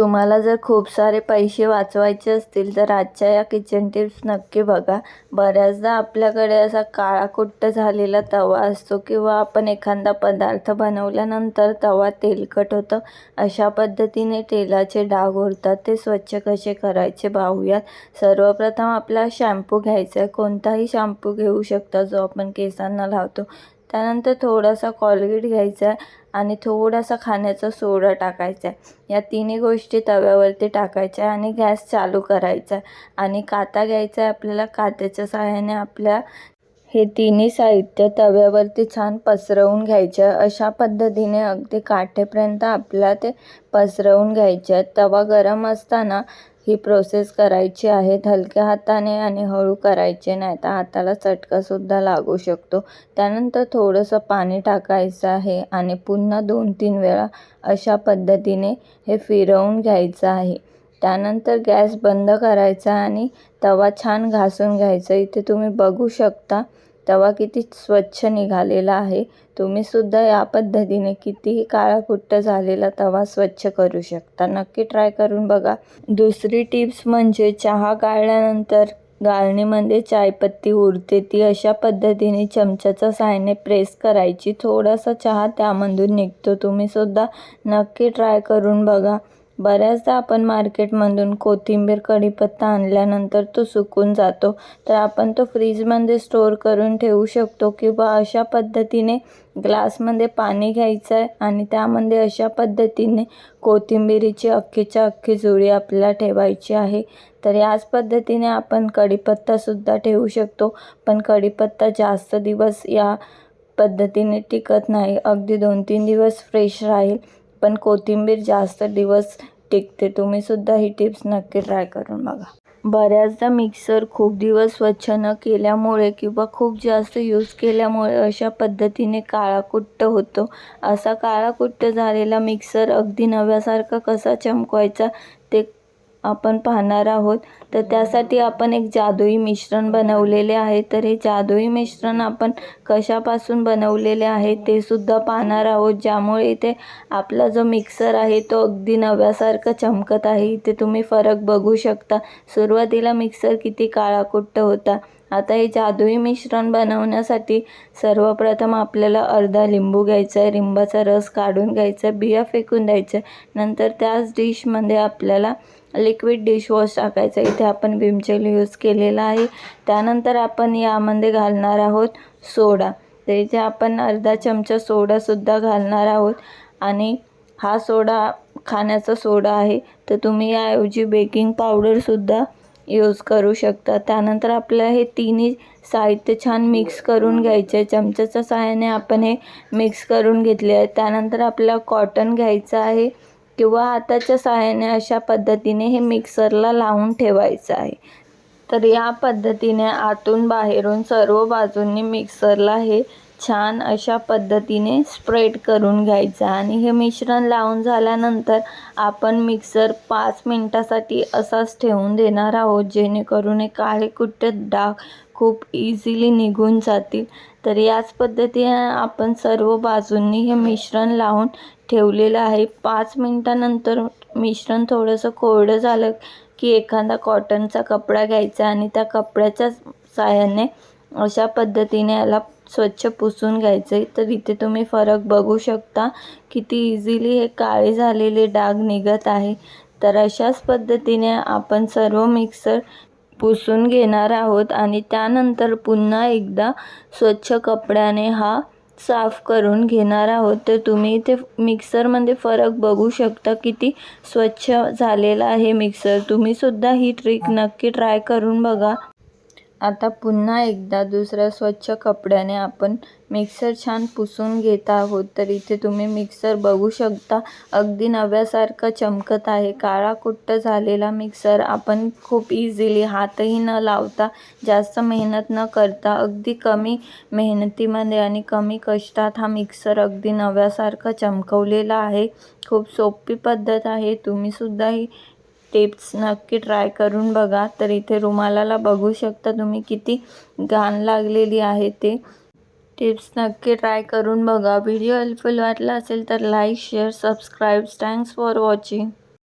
तुम्हाला जर खूप सारे पैसे वाचवायचे असतील तर आजच्या या किचन टिप्स नक्की बघा. बऱ्याचदा आपल्याकडे असा काळाकुट्ट झालेला तवा असतो किंवा आपण एखादा पदार्थ बनवल्यानंतर तवा तेलकट होतं अशा पद्धतीने तेलाचे डाग उरतात. ते स्वच्छ कसे करायचे पाहूयात. सर्वप्रथम आपला शॅम्पू घ्यायचा आहे. कोणताही शॅम्पू घेऊ शकता जो आपण केसांना लावतो. त्यानंतर थोडासा कॉलगेट घ्यायचा आहे आणि थोडासा खाण्याचा सोडा टाकायचा. आहे या तिन्ही गोष्टी तव्यावरती टाकायच्या आहे आणि गॅस चालू करायचा. आहे आणि काता घ्यायचा आहे आपल्याला कात्याच्या सहाय्याने आपल्या हे तिन्ही साहित्य तव्यावरती छान पसरवून घ्यायचं. अशा पद्धतीने अगदी काठेपर्यंत आपल्याला ते पसरवून घ्यायचे. आहेत तवा गरम असताना ही प्रोसेस करायची आहे. हलक्या हाताने आणि हळू करायचे नाही तर हाताला चटकासुद्धा लागू शकतो. त्यानंतर थोडंसं पाणी टाकायचं आहे आणि पुन्हा दोन तीन वेळा अशा पद्धतीने हे फिरवून घ्यायचं आहे. त्यानंतर गॅस बंद करायचा आणि तवा छान घासून घ्यायचा. इथे तुम्ही बघू शकता तवा किती स्वच्छ निघालेला आहे. तुम्हीसुद्धा या पद्धतीने कितीही काळाकुट्ट झालेला तवा स्वच्छ करू शकता. नक्की ट्राय करून बघा. दुसरी टिप्स म्हणजे चहा गाळल्यानंतर गाळणीमध्ये चायपत्ती उरते. ती अशा पद्धतीने चमच्याच्या साहाय्याने प्रेस करायची. थोडासा चहा त्यामधून निघतो. तुम्हीसुद्धा नक्की ट्राय करून बघा. बऱ्याचदा आपण मार्केटमधून कोथिंबीर कढीपत्ता आणल्यानंतर तो सुकून जातो. तर आपण तो फ्रीजमध्ये स्टोअर करून ठेवू शकतो किंवा अशा पद्धतीने ग्लासमध्ये पाणी घ्यायचं आहे आणि त्यामध्ये अशा पद्धतीने कोथिंबिरीची अख्खीच्या अख्खी जुळी आपल्याला ठेवायची आहे. तर याच पद्धतीने आपण कढीपत्तासुद्धा ठेवू शकतो. पण कढीपत्ता जास्त दिवस या पद्धतीने टिकत नाही. अगदी दोन तीन दिवस फ्रेश राहील. पण कोथिंबीर जास्त दिवस टिकते. तुम्हीसुद्धा ही टिप्स नक्की ट्राय करून बघा. बऱ्याचदा मिक्सर खूप दिवस स्वच्छ न केल्यामुळे किंवा खूप जास्त यूज केल्यामुळे अशा पद्धतीने काळाकुट्ट होतो. असा काळाकुट्ट झालेला मिक्सर अगदी नव्यासारखा कसा चमकवायचा ते आपण पाहणार आहोत. तर त्यासाठी आपण एक जादुई मिश्रण बनवलेले आहे. तर हे जादुई मिश्रण आपण कशापासून बनवलेले आहे ते सुद्धा पाहणार आहोत. ज्यामुळे इथे आपला जो मिक्सर आहे तो अगदी नव्यासारखं चमकत आहे. इथे तुम्ही फरक बघू शकता. सुरुवातीला मिक्सर किती काळाकुट्ट होता. आता हे जादुई मिश्रण बनवण्यासाठी सर्वप्रथम आपल्याला अर्धा लिंबू घ्यायचा आहे. लिंबाचा रस काढून घ्यायचा बिया फेकून द्यायचं नंतर त्याच डिशमध्ये आपल्याला लिक्विड डिशवॉश टाकायचं. इथे आपण विमचेल यूज केलेला आहे. त्यानंतर आपण यामध्ये घालणार आहोत सोडा. तर इथे आपण अर्धा चमचा सोडासुद्धा घालणार आहोत. आणि हा सोडा खाण्याचा सोडा आहे. तर तुम्ही याऐवजी बेकिंग पावडरसुद्धा यूज करू शकता. त्यानंतर आपलं हे तिन्ही साहित्य छान मिक्स करून घ्यायचे आहे. चमच्याच्या सहाय्याने आपण हे मिक्स करून घेतले आहे. त्यानंतर आपल्याला कॉटन घ्यायचं आहे. किंवा हाताच्या सहाय्याने अशा पद्धतीने हे मिक्सरला लावून ठेवायचं आहे. तर या पद्धतीने आतून बाहेरून सर्व बाजूंनी मिक्सरला हे छान अशा पद्धतीने स्प्रेड करून घ्यायचं. आणि हे मिश्रण लावून झाल्यानंतर आपण मिक्सर पाच मिनटासाठी असाच ठेवून देणार आहोत जेणेकरून हे काळे कुट्ट डाग खूप इझिली निघून जातील. तर याच पद्धतीने आपण सर्व बाजूंनी हे मिश्रण लावून ठेवलेलं आहे. पाच मिनटानंतर मिश्रण थोडंसं कोरडं झालं की एखादा कॉटनचा कपडा घ्यायचा आणि त्या कपड्याच्या साह्याने अशा पद्धतीने याला स्वच्छ पुसून घ्यायचं. आहे तर इथे तुम्ही फरक बघू शकता किती इझिली हे काळे झालेले डाग निघत आहे. तर अशाच पद्धतीने आपण सर्व मिक्सर पुसून घेणार आहोत आणि त्यानंतर पुन्हा एकदा स्वच्छ कपड्याने हा साफ करून घेणार आहोत. तर तुम्ही इथे मिक्सरमध्ये फरक बघू शकता किती स्वच्छ झालेला आहे मिक्सर तुम्हीसुद्धा ही ट्रिक नक्की ट्राय करून बघा. आता पुन्हा एकदा दुसऱ्या स्वच्छ कपड्याने आपण मिक्सर छान पुसून घेत आहोत. तर इथे तुम्ही मिक्सर बघू शकता. अगदी नव्यासारखं चमकत आहे. काळा कुट्ट झालेला मिक्सर आपण खूप इझिली हातही न लावता जास्त मेहनत न करता अगदी कमी मेहनतीमध्ये आणि कमी कष्टात हा मिक्सर अगदी नव्यासारखं चमकवलेला आहे. खूप सोपी पद्धत आहे. तुम्हीसुद्धा ही टिप्स नक्की ट्राय करून बघा. तर इथे रुमालाला बघू शकता तुम्ही किती घाण लागलेली आहे ते. टिप्स नक्की ट्राय करून बघा. व्हिडिओ हेल्पफुल वाटला असेल तर like share subscribe. Thanks for watching.